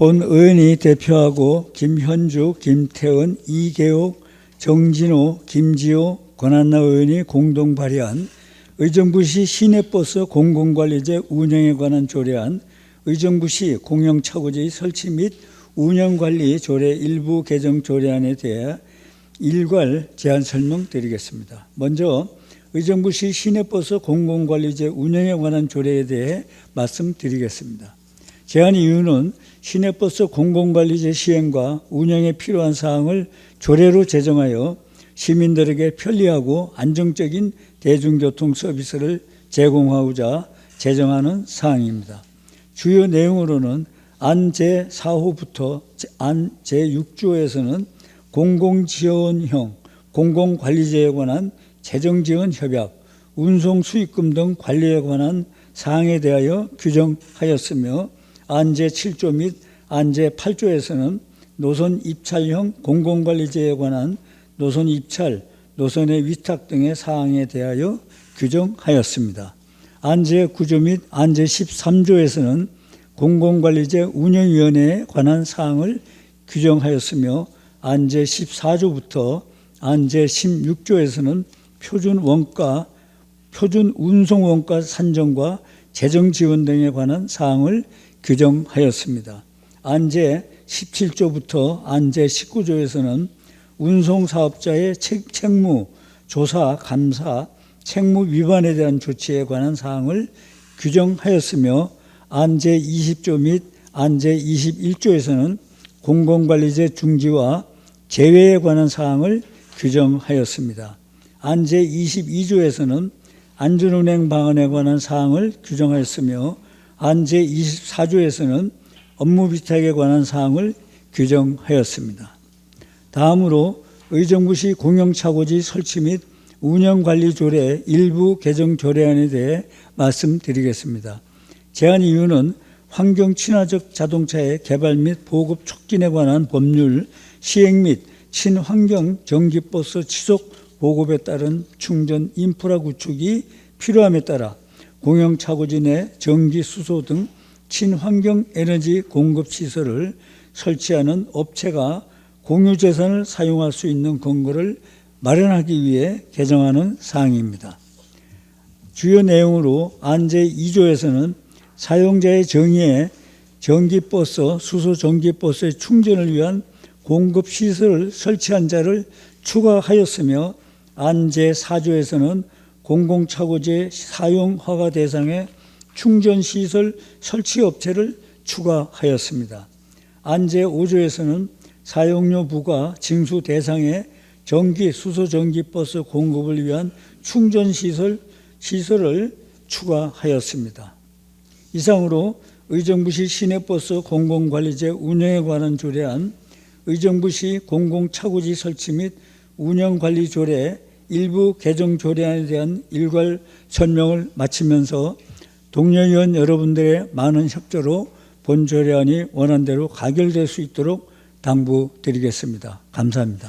본 의원이 대표하고 김현주, 김태은, 이계옥, 정진호, 김지호, 권한나 의원이 공동 발의한 의정부시 시내버스 공공관리제 운영에 관한 조례안 의정부시 공영차고지 설치 및 운영관리 조례 일부 개정 조례안에 대해 일괄 제안 설명드리겠습니다. 먼저 의정부시 시내버스 공공관리제 운영에 관한 조례에 대해 말씀드리겠습니다. 제안 이유는 시내버스 공공관리제 시행과 운영에 필요한 사항을 조례로 제정하여 시민들에게 편리하고 안정적인 대중교통 서비스를 제공하고자 제정하는 사항입니다. 주요 내용으로는 안 제4호부터 안 제6조에서는 공공지원형 공공관리제에 관한 재정지원 협약, 운송 수익금 등 관리에 관한 사항에 대하여 규정하였으며 안제 7조 및 안제 8조에서는 노선 입찰형 공공관리제에 관한 노선 입찰, 노선의 위탁 등의 사항에 대하여 규정하였습니다. 안제 9조 및 안제 13조에서는 공공관리제 운영위원회에 관한 사항을 규정하였으며 안제 14조부터 안제 16조에서는 표준 원가, 표준 운송 원가 산정과 재정 지원 등에 관한 사항을 규정하였습니다. 안제 17조부터 안제 19조에서는 운송 사업자의 책- 책무, 조사, 감사, 책무 위반에 대한 조치에 관한 사항을 규정하였으며 안제 20조 및 안제 21조에서는 공공관리제 중지와 제외에 관한 사항을 규정하였습니다. 안제 22조에서는 안전운행 방안에 관한 사항을 규정하였으며 안 제 24조에서는 업무 비탁에 관한 사항을 규정하였습니다. 다음으로 의정부시 공영차고지 설치 및 운영관리 조례 일부 개정 조례안에 대해 말씀드리겠습니다. 제안 이유는 환경 친화적 자동차의 개발 및 보급 촉진에 관한 법률 시행 및 친환경 전기버스 지속 보급에 따른 충전 인프라 구축이 필요함에 따라 공영차고지 내 전기 수소 등 친환경 에너지 공급 시설을 설치하는 업체가 공유 재산을 사용할 수 있는 근거를 마련하기 위해 개정하는 사항입니다. 주요 내용으로 안제 2조에서는 사용자의 정의에 전기버스, 수소 전기버스의 충전을 위한 공급 시설을 설치한 자를 추가하였으며 안제 4조에서는 공공차고제 사용 허가 대상의 충전 시설 설치 업체를 추가하였습니다. 안제 5조에서는 사용료 부과 징수 대상의 전기 수소 전기 버스 공급을 위한 충전 시설 시설을 추가하였습니다. 이상으로 의정부시 시내버스 공공관리제 운영에 관한 조례안, 의정부시 공공차고지 설치 및 운영관리 조례 일부 개정 조례안에 대한 일괄 설명을 마치면서 동료위원 여러분들의 많은 협조로 본 조례안이 원안대로 가결될 수 있도록 당부드리겠습니다. 감사합니다.